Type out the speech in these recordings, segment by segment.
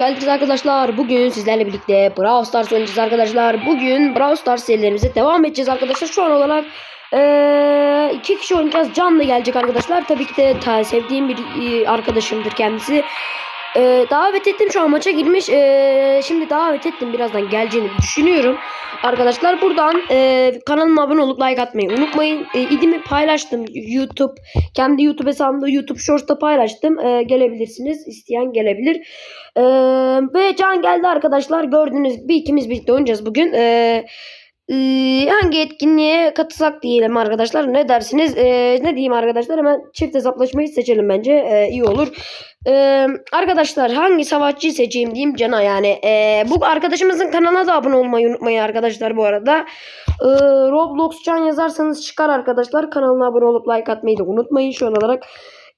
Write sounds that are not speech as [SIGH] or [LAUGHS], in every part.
Geldik arkadaşlar. Bugün sizlerle birlikte Brawl Stars oynayacağız arkadaşlar. Bugün Brawl Stars serilerimize devam edeceğiz arkadaşlar. Şu an olarak eee, iki kişi oynayacağız. Can da gelecek arkadaşlar. Tabii ki de ta sevdiğim bir eee, arkadaşımdır kendisi. Eee, davet ettim şu an maça girmiş. Eee, şimdi davet ettim. Birazdan geleceğini düşünüyorum. Arkadaşlar buradan eee kanalıma abone olup like atmayı unutmayın. Eee, idimi paylaştım YouTube. Kendi YouTube hesabımda YouTube Shorts'ta paylaştım. Eee, gelebilirsiniz. İsteyen gelebilir. Ee, ve Can geldi arkadaşlar. Gördüğünüz gibi ikimiz birlikte oynayacağız bugün. Ee, e, hangi etkinliğe katılsak diyelim arkadaşlar. Ne dersiniz? Ee, ne diyeyim arkadaşlar? Hemen çift hesaplaşmayı seçelim bence. Ee, iyi olur. Ee, arkadaşlar hangi savaşçıyı seçeyim diyeyim Can'a yani. Ee, bu arkadaşımızın kanalına da abone olmayı unutmayın arkadaşlar bu arada. Ee, Roblox Can yazarsanız çıkar arkadaşlar. Kanalına abone olup like atmayı da unutmayın. Şu an olarak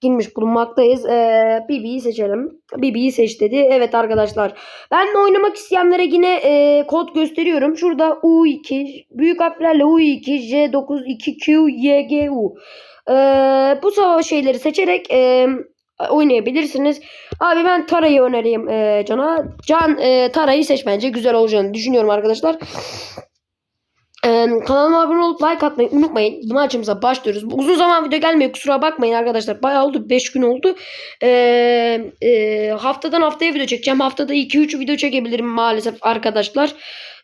girmiş bulunmaktayız. Ee, Bibi'yi seçelim. Bibi'yi seç dedi. Evet arkadaşlar. Ben oynamak isteyenlere yine e, kod gösteriyorum. Şurada U2 büyük harflerle U2 J9 2Q YGU. Ee, bu savaş şeyleri seçerek e, oynayabilirsiniz. Abi ben Tara'yı önereyim e, Can'a. Can e, Tara'yı seç bence güzel olacağını düşünüyorum arkadaşlar. Ee, kanalıma abone olup like atmayı unutmayın. Maçımıza başlıyoruz. Uzun zaman video gelmiyor. Kusura bakmayın arkadaşlar. Bayağı oldu. 5 gün oldu. Ee, e, haftadan haftaya video çekeceğim. Haftada 2-3 video çekebilirim maalesef arkadaşlar.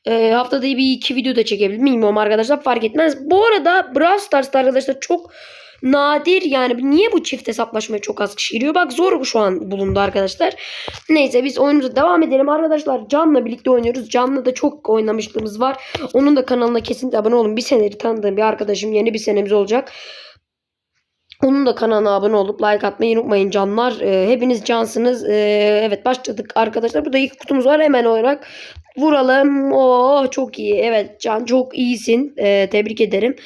Ee, haftada bir iki video da çekebilirim. Bilmiyorum arkadaşlar. Fark etmez. Bu arada Brawl Stars'ta arkadaşlar çok nadir yani niye bu çift hesaplaşmaya çok az kişi giriyor? Bak zor şu an bulundu arkadaşlar. Neyse biz oyunumuza devam edelim arkadaşlar. Can'la birlikte oynuyoruz. Can'la da çok oynamışlığımız var. Onun da kanalına kesinlikle abone olun. Bir senedir tanıdığım bir arkadaşım. Yeni bir senemiz olacak. Onun da kanalına abone olup like atmayı unutmayın canlar. Ee, hepiniz cansınız. Ee, evet başladık arkadaşlar. Burada iki kutumuz var. Hemen olarak vuralım. Oh çok iyi. Evet Can çok iyisin. Ee, tebrik ederim.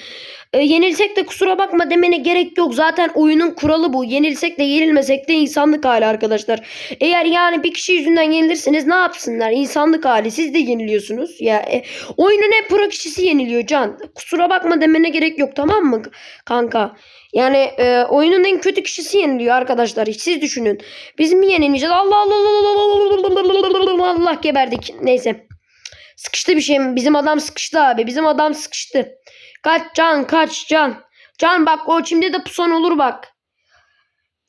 Ee, yenilsek de kusura bakma demene gerek yok. Zaten oyunun kuralı bu. Yenilsek de yenilmesek de insanlık hali arkadaşlar. Eğer yani bir kişi yüzünden yenilirseniz ne yapsınlar? İnsanlık hali. Siz de yeniliyorsunuz. Ya e, oyunun en pro kişisi yeniliyor Can. Kusura bakma demene gerek yok tamam mı kanka? Yani e, oyunun en kötü kişisi yeniliyor arkadaşlar. Siz düşünün. Biz mi yenileceğiz? Allah Allah Allah Allah Allah Allah geberdik. Neyse. Sıkıştı bir şey mi? Bizim adam sıkıştı abi. Bizim adam sıkıştı. Kaç can kaç can. Can bak o şimdi de pusan olur bak.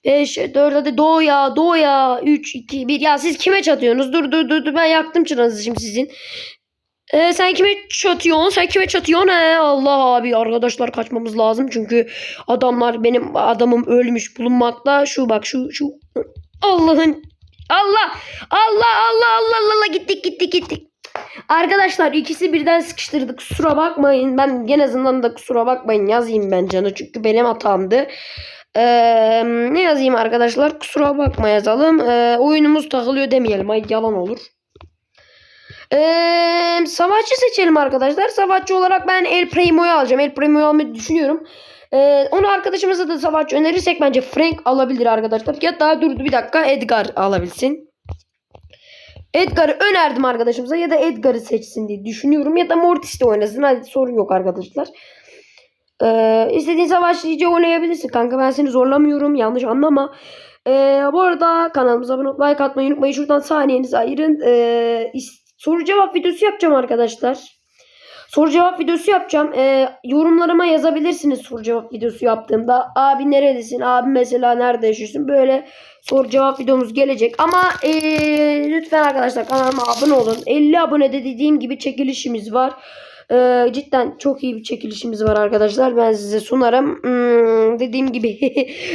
5 4 hadi doğu ya doğu ya 3 2 1 ya siz kime çatıyorsunuz? Dur dur dur dur ben yaktım çıranızı şimdi sizin. Ee, sen kime çatıyorsun? Sen kime çatıyorsun? He? Allah abi arkadaşlar kaçmamız lazım çünkü adamlar benim adamım ölmüş bulunmakta. Şu bak şu şu Allah'ın Allah Allah Allah Allah Allah Allah gittik gittik gittik. Arkadaşlar ikisi birden sıkıştırdık. Kusura bakmayın. Ben en azından da kusura bakmayın yazayım ben canı çünkü benim hatamdı. Ee, ne yazayım arkadaşlar? Kusura bakma yazalım. Ee, oyunumuz takılıyor demeyelim. Ay yalan olur. Ee, savaşçı seçelim arkadaşlar. Savaşçı olarak ben El Primo'yu alacağım. El Primo'yu almayı düşünüyorum. Ee, onu arkadaşımıza da savaşçı önerirsek bence Frank alabilir arkadaşlar. Ya da durdu bir dakika Edgar alabilsin. Edgar'ı önerdim arkadaşımıza ya da Edgar'ı seçsin diye düşünüyorum. Ya da Mortis de oynasın. Hadi sorun yok arkadaşlar. Ee, istediğin savaşçıyı oynayabilirsin kanka. Ben seni zorlamıyorum. Yanlış anlama. Ee, bu arada kanalımıza abone olup like atmayı unutmayın. Şuradan saniyenizi ayırın. Ee, soru cevap videosu yapacağım arkadaşlar. Soru cevap videosu yapacağım. Ee, yorumlarıma yazabilirsiniz soru cevap videosu yaptığımda. Abi neredesin? Abi mesela nerede yaşıyorsun? Böyle soru cevap videomuz gelecek. Ama ee, lütfen arkadaşlar kanalıma abone olun. 50 abonede dediğim gibi çekilişimiz var. Ee, cidden çok iyi bir çekilişimiz var arkadaşlar. Ben size sunarım. Hmm, dediğim gibi.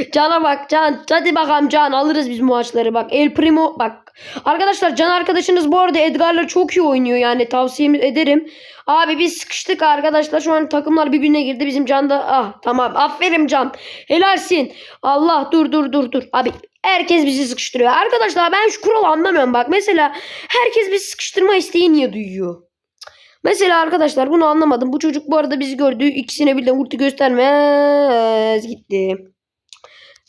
[LAUGHS] Can'a bak Can. Hadi bakalım Can alırız biz maçları. Bak El Primo bak. Arkadaşlar Can arkadaşınız bu arada Edgar'la çok iyi oynuyor. Yani tavsiye ederim. Abi biz sıkıştık arkadaşlar. Şu an takımlar birbirine girdi. Bizim Can da ah tamam. Aferin Can. Helalsin. Allah dur dur dur dur. Abi herkes bizi sıkıştırıyor. Arkadaşlar ben şu kuralı anlamıyorum bak. Mesela herkes bizi sıkıştırma isteği niye duyuyor? Mesela arkadaşlar bunu anlamadım. Bu çocuk bu arada bizi gördü. İkisine birden ulti göstermez. Gitti.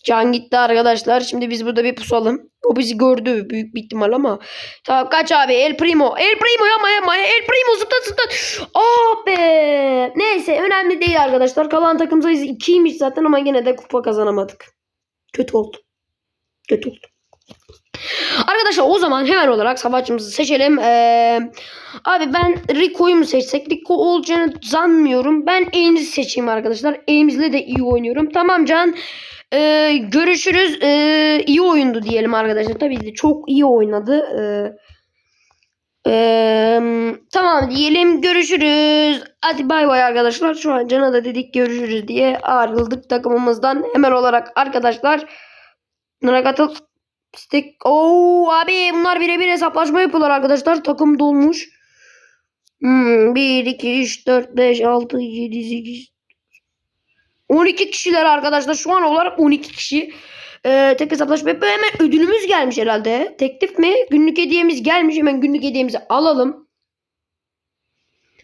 Can gitti arkadaşlar. Şimdi biz burada bir pusalım. O bizi gördü büyük bir ihtimal ama. Tamam kaç abi El Primo. El Primo yapma yapma. El Primo zıpla zıpla. Ah be. Neyse önemli değil arkadaşlar. Kalan takım sayısı 2'ymiş zaten ama yine de kupa kazanamadık. Kötü oldu. Kötü oldu. Arkadaşlar o zaman hemen olarak savaşçımızı seçelim. Ee, abi ben Rico'yu mu seçsek? Rico olacağını sanmıyorum. Ben Ames'i seçeyim arkadaşlar. Ames'le de iyi oynuyorum. Tamam Can. Ee, görüşürüz. Ee, iyi oyundu diyelim arkadaşlar. Tabii ki çok iyi oynadı. Ee, ee, tamam diyelim görüşürüz. Hadi bay bay arkadaşlar. Şu an Can'a da dedik görüşürüz diye ayrıldık takımımızdan. Hemen olarak arkadaşlar katıl. Stick. Oo abi bunlar birebir hesaplaşma yapıyorlar arkadaşlar. Takım dolmuş. Hmm, 1, 2, 3, 4, 5, 6, 7, 8, 12 kişiler arkadaşlar. Şu an olarak 12 kişi. Ee, tek hesaplaşma yapıyor. Hemen ödülümüz gelmiş herhalde. Teklif mi? Günlük hediyemiz gelmiş. Hemen günlük hediyemizi alalım.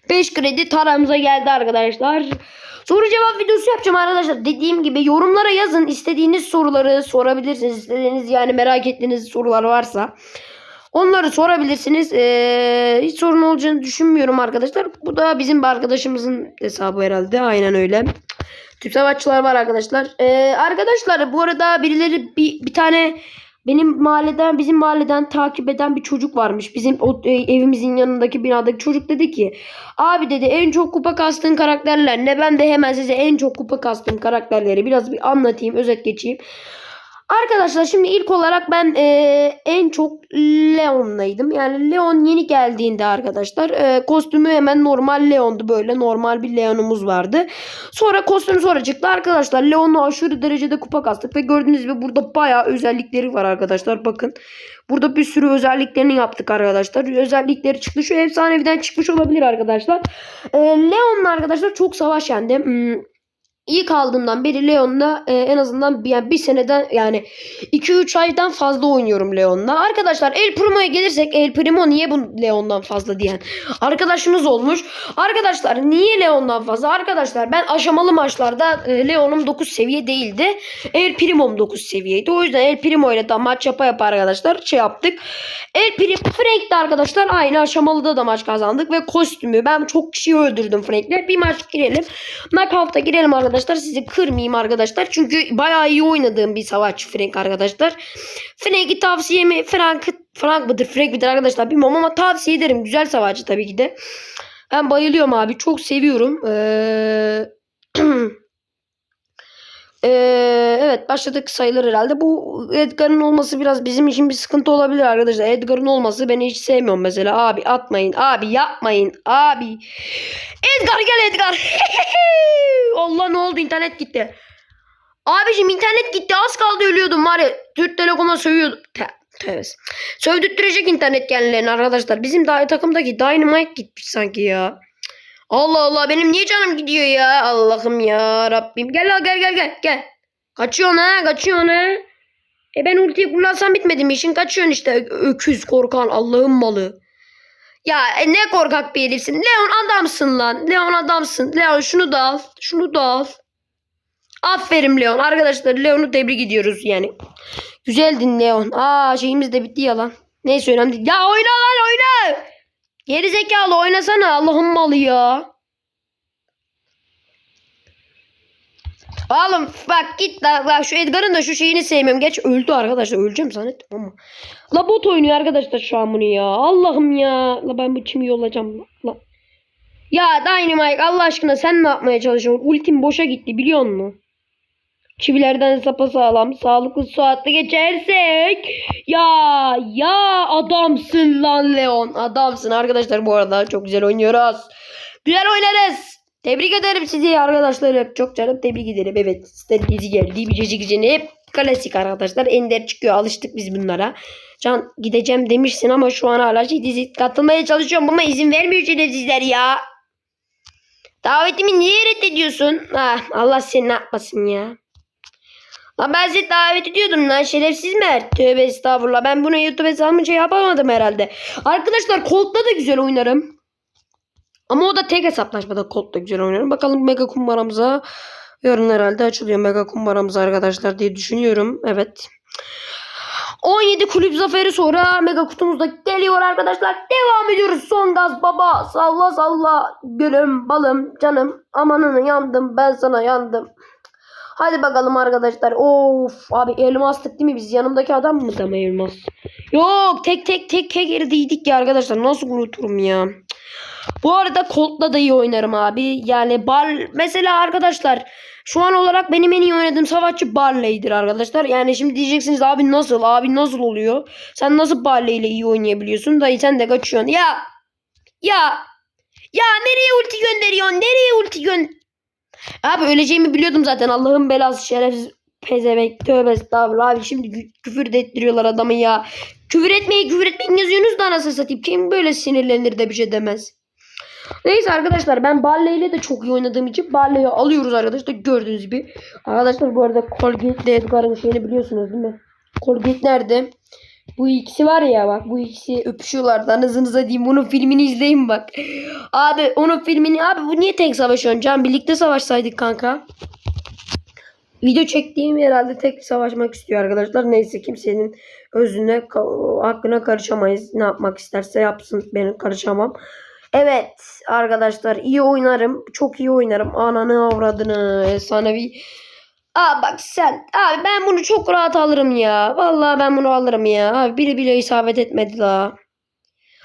5 kredi taramıza geldi arkadaşlar. Soru cevap videosu yapacağım arkadaşlar. Dediğim gibi yorumlara yazın. İstediğiniz soruları sorabilirsiniz. İstediğiniz yani merak ettiğiniz sorular varsa. Onları sorabilirsiniz. Ee, hiç sorun olacağını düşünmüyorum arkadaşlar. Bu da bizim bir arkadaşımızın hesabı herhalde. Aynen öyle. Tüm savaşçılar var arkadaşlar. Ee, arkadaşlar bu arada birileri bir, bir tane benim mahalleden bizim mahalleden takip eden bir çocuk varmış. Bizim o, e, evimizin yanındaki binadaki çocuk dedi ki abi dedi en çok kupa kastığın karakterler ne? Ben de hemen size en çok kupa kastığım karakterleri biraz bir anlatayım özet geçeyim. Arkadaşlar şimdi ilk olarak ben e, en çok Leon'laydım. Yani Leon yeni geldiğinde arkadaşlar e, kostümü hemen normal Leon'du böyle normal bir Leon'umuz vardı. Sonra kostüm sonra çıktı arkadaşlar. Leon'la aşırı derecede kupa kastık ve gördüğünüz gibi burada bayağı özellikleri var arkadaşlar. Bakın burada bir sürü özelliklerini yaptık arkadaşlar. Özellikleri çıktı. Şu efsaneviden çıkmış olabilir arkadaşlar. E, Leon'la arkadaşlar çok savaş yendi. Hmm, İlk aldığımdan beri Leon'la e, en azından bir, yani bir seneden yani 2-3 aydan fazla oynuyorum Leon'la. Arkadaşlar El Primo'ya gelirsek El Primo niye bu Leon'dan fazla diyen arkadaşınız olmuş. Arkadaşlar niye Leon'dan fazla? Arkadaşlar ben aşamalı maçlarda e, Leon'um 9 seviye değildi. El Primo'm 9 seviyeydi. O yüzden El Primo ile de maç yapa yapa arkadaşlar şey yaptık. El Primo Frank arkadaşlar aynı aşamalıda da maç kazandık ve kostümü ben çok kişiyi öldürdüm Frank'le. Bir maç girelim. Knockout'a girelim arkadaşlar. Sizi kırmayayım arkadaşlar. Çünkü bayağı iyi oynadığım bir savaşçı Frank arkadaşlar. Frank'i tavsiyemi Frank Frank mıdır Frank midir arkadaşlar bilmiyorum ama tavsiye ederim. Güzel savaşçı tabii ki de. Ben bayılıyorum abi. Çok seviyorum. Ee... [CLEARS THROAT] Ee, evet başladık sayılır herhalde. Bu Edgar'ın olması biraz bizim için bir sıkıntı olabilir arkadaşlar. Edgar'ın olması beni hiç sevmiyorum mesela. Abi atmayın. Abi yapmayın. Abi. Edgar gel Edgar. [LAUGHS] Allah ne oldu internet gitti. Abicim internet gitti. Az kaldı ölüyordum var ya. Türk Telekom'a sövüyordum. Te. Sövdürtecek internet kendilerini arkadaşlar. Bizim daha takımdaki Dynamite gitmiş sanki ya. Allah Allah benim niye canım gidiyor ya? Allah'ım ya Rabbim. Gel gel gel gel gel. Kaçıyorsun ha kaçıyorsun ha. E ben ultiyi kullansam bitmedi mi? İşin kaçıyorsun işte. Öküz korkan Allah'ın malı. Ya e, ne korkak bir herifsin. Leon adamsın lan. Leon adamsın. Leon şunu da al. Şunu da al. Aferin Leon. Arkadaşlar Leon'u tebrik ediyoruz yani. Güzeldin Leon. Aa şeyimiz de bitti ya lan. Neyse önemli değil. Ya oyna lan oyna. Geri zekalı oynasana Allah'ın malı ya. Oğlum bak git la, la şu Edgar'ın da şu şeyini sevmiyorum. Geç öldü arkadaşlar. Öleceğim zannettim ama. La bot oynuyor arkadaşlar şu an bunu ya. Allah'ım ya. La ben bu kimi yollayacağım. La. Ya Dynamite Allah aşkına sen ne yapmaya çalışıyorsun? Ultim boşa gitti biliyor musun? Çivilerden sapasağlam sağlıklı saatli geçersek ya ya adamsın lan Leon adamsın arkadaşlar bu arada çok güzel oynuyoruz güzel oynarız tebrik ederim sizi arkadaşlar çok canım tebrik ederim. Evet istediğiniz geldi bir cacık için hep klasik arkadaşlar. Ender çıkıyor. Alıştık biz bunlara. Can gideceğim demişsin ama şu an hala şey dizi katılmaya çalışıyorum. Ama izin vermiyor şerefsizler ya. Davetimi niye reddediyorsun? Ah, Allah seni ne yapmasın ya. Lan ben sizi davet ediyordum lan. Şerefsiz mi? Tövbe estağfurullah. Ben bunu YouTube hesabımı şey yapamadım herhalde. Arkadaşlar Colt'la da güzel oynarım. Ama o da tek hesaplaşmada Colt'la güzel oynarım. Bakalım Mega kumbaramıza yarın herhalde açılıyor Mega kumbaramız arkadaşlar diye düşünüyorum. Evet. 17 kulüp zaferi sonra mega kutumuz da geliyor arkadaşlar. Devam ediyoruz. Son gaz baba. Salla salla. Gülüm, balım, canım. Amanını yandım. Ben sana yandım. Hadi bakalım arkadaşlar. Of abi elmastık değil mi biz? Yanımdaki adam mı da elmas? Yok tek tek tek tek eridiydik ya arkadaşlar. Nasıl unuturum ya? Bu arada Colt'la da iyi oynarım abi. Yani Bar mesela arkadaşlar şu an olarak benim en iyi oynadığım savaşçı Barley'dir arkadaşlar. Yani şimdi diyeceksiniz abi nasıl? Abi nasıl oluyor? Sen nasıl Barley ile iyi oynayabiliyorsun? Dayı sen de kaçıyorsun. Ya ya ya nereye ulti gönderiyorsun? Nereye ulti gön Abi öleceğimi biliyordum zaten. Allah'ın belası şerefsiz pezevenk. Tövbe estağfurullah abi. Şimdi kü- küfür de ettiriyorlar adamı ya. Küfür etmeyi küfür etmeyin yazıyorsunuz da anasını satayım. Kim böyle sinirlenir de bir şey demez. Neyse arkadaşlar ben Barley ile de çok iyi oynadığım için Barley'i alıyoruz arkadaşlar gördüğünüz gibi. Arkadaşlar bu arada Colgate ile Edgar'ın şeyini biliyorsunuz değil mi? Colgate nerede? Bu ikisi var ya bak bu ikisi öpüşüyorlar anasınıza diyeyim bunun filmini izleyin bak. Abi onun filmini abi bu niye tek savaşıyorsun Can birlikte savaşsaydık kanka. Video çektiğim herhalde tek savaşmak istiyor arkadaşlar. Neyse kimsenin özüne hakkına karışamayız. Ne yapmak isterse yapsın ben karışamam. Evet arkadaşlar iyi oynarım. Çok iyi oynarım. Ananı avradını efsanevi. Aa bak sen. Abi ben bunu çok rahat alırım ya. Vallahi ben bunu alırım ya. Abi biri bile isabet etmedi daha.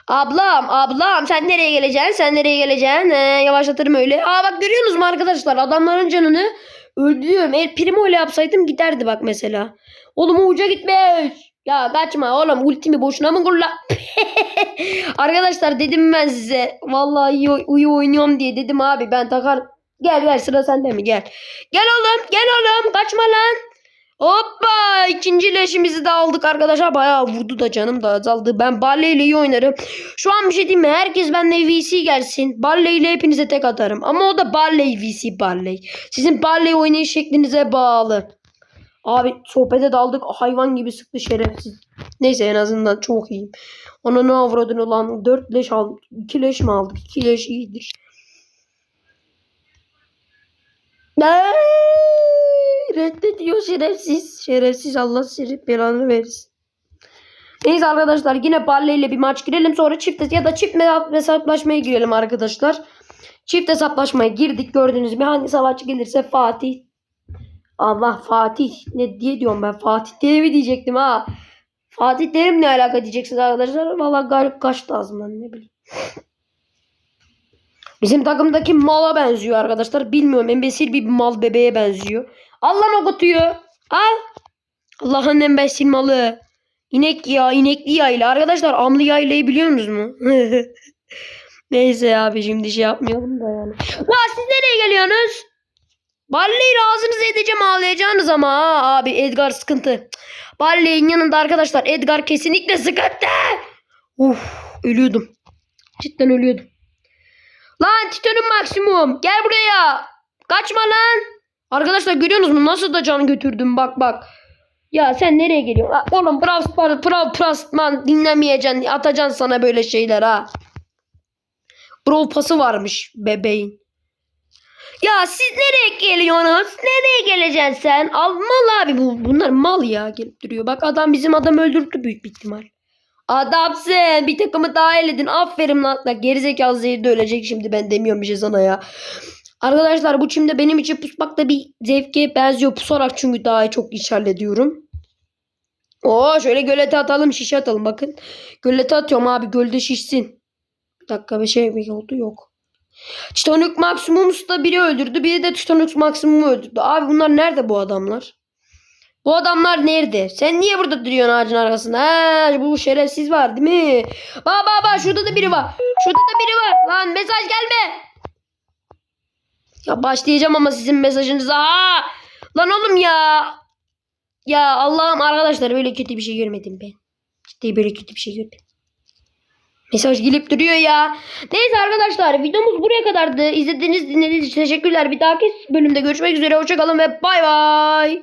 Ablam ablam sen nereye geleceksin? Sen nereye geleceksin? He, yavaşlatırım öyle. Aa bak görüyorsunuz mu arkadaşlar? Adamların canını öldürüyorum. El primo ile yapsaydım giderdi bak mesela. Oğlum uca gitmiş. Ya kaçma oğlum ultimi boşuna mı kullan? [LAUGHS] Arkadaşlar dedim ben size. Vallahi iyi, iyi oynuyorum diye dedim abi ben takar. Gel gel sıra sende mi gel. Gel oğlum gel oğlum kaçma lan. Hoppa ikinci leşimizi de aldık arkadaşlar. Bayağı vurdu da canım da azaldı. Ben Barley ile iyi oynarım. Şu an bir şey diyeyim mi? Herkes benimle VC gelsin. Barley ile hepinize tek atarım. Ama o da Barley VC Barley. Sizin Barley oynayış şeklinize bağlı. Abi sohbete daldık. Hayvan gibi sıktı şerefsiz. Neyse en azından çok iyiyim. Ona ne avradın ulan. 4 leş aldık. 2 leş mi aldık? 2 leş iyidir. Reddediyor şerefsiz. Şerefsiz Allah seni belanı versin. Neyse arkadaşlar yine Barley ile bir maç girelim. Sonra çift ya da çift hesaplaşmaya girelim arkadaşlar. Çift hesaplaşmaya girdik. Gördüğünüz gibi hangi savaşçı gelirse Fatih. Allah Fatih. Ne diye diyorum ben. Fatih diye mi diyecektim ha. Fatih Terim ne alaka diyeceksiniz arkadaşlar. Valla garip kaçtı ağzımdan ne bileyim. Bizim takımdaki mala benziyor arkadaşlar. Bilmiyorum embesil bir mal bebeğe benziyor. Al lan o kutuyu. Al. Allah'ın embesil malı. İnek ya inekli yayla. Arkadaşlar amlı yaylayı biliyor musunuz mu? [LAUGHS] Neyse abi şimdi şey yapmayalım da yani. La siz nereye geliyorsunuz? Barley'in ağzınızı edeceğim ağlayacağınız ama ha abi Edgar sıkıntı. Barley'in yanında arkadaşlar Edgar kesinlikle sıkıntı. Uf ölüyordum. Cidden ölüyordum. Lan Titan'ın maksimum. Gel buraya. Kaçma lan. Arkadaşlar görüyorsunuz mu? Nasıl da can götürdüm bak bak. Ya sen nereye geliyorsun? Ha, Oğlum Brawl Stars, Brawl Stars dinlemeyeceksin. Atacaksın sana böyle şeyler ha. Brawl pası varmış bebeğin. Ya siz nereye geliyorsunuz? Nereye geleceksin sen? Al mal abi bu. Bunlar mal ya gelip duruyor. Bak adam bizim adam öldürdü büyük bir ihtimal. Adamsın. Bir takımı daha eledin. Aferin lan. Bak gerizekalı zehirde ölecek şimdi ben demiyorum bir şey sana ya. Arkadaşlar bu çimde benim için pusmak da bir zevke benziyor. Pusarak çünkü daha çok iş hallediyorum. Oo şöyle gölete atalım şişe atalım bakın. Gölete atıyorum abi gölde şişsin. Bir dakika bir şey mi oldu yok. Titanic Maximus'u da biri öldürdü. Biri de Titanic Maximum'u öldürdü. Abi bunlar nerede bu adamlar? Bu adamlar nerede? Sen niye burada duruyorsun ağacın arkasında? Ha, bu şerefsiz var değil mi? Bak bak bak şurada da biri var. Şurada da biri var. Lan mesaj gelme. Ya başlayacağım ama sizin mesajınıza. Ha! Lan oğlum ya. Ya Allah'ım arkadaşlar böyle kötü bir şey görmedim ben. Ciddi böyle kötü bir şey görmedim. Mesaj gelip duruyor ya. Neyse arkadaşlar videomuz buraya kadardı. İzlediğiniz dinlediğiniz için teşekkürler. Bir dahaki bölümde görüşmek üzere. Hoşçakalın ve bay bay.